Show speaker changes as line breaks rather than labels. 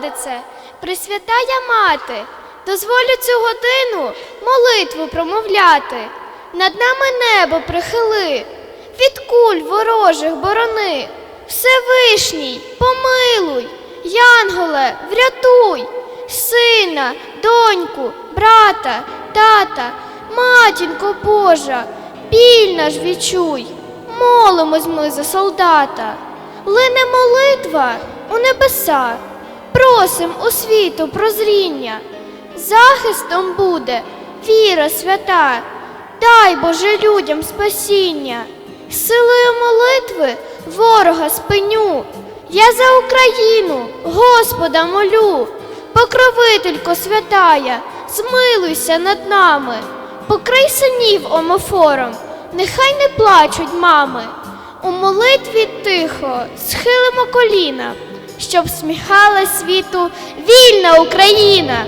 Богородице, Пресвятая Мати, дозволю цю годину молитву промовляти. Над нами небо прихили, від куль ворожих борони. Всевишній, помилуй, Янголе, врятуй, сина, доньку, брата, тата, матінко Божа, біль наш відчуй, молимось ми за солдата. Лине молитва у небеса, просим у світу прозріння, захистом буде віра свята, дай Боже людям спасіння, силою молитви ворога спиню. Я за Україну, Господа молю, покровителько святая, змилуйся над нами, покрий синів омофором, нехай не плачуть мами. У молитві тихо схилимо коліна, щоб сміхала світу вільна Україна.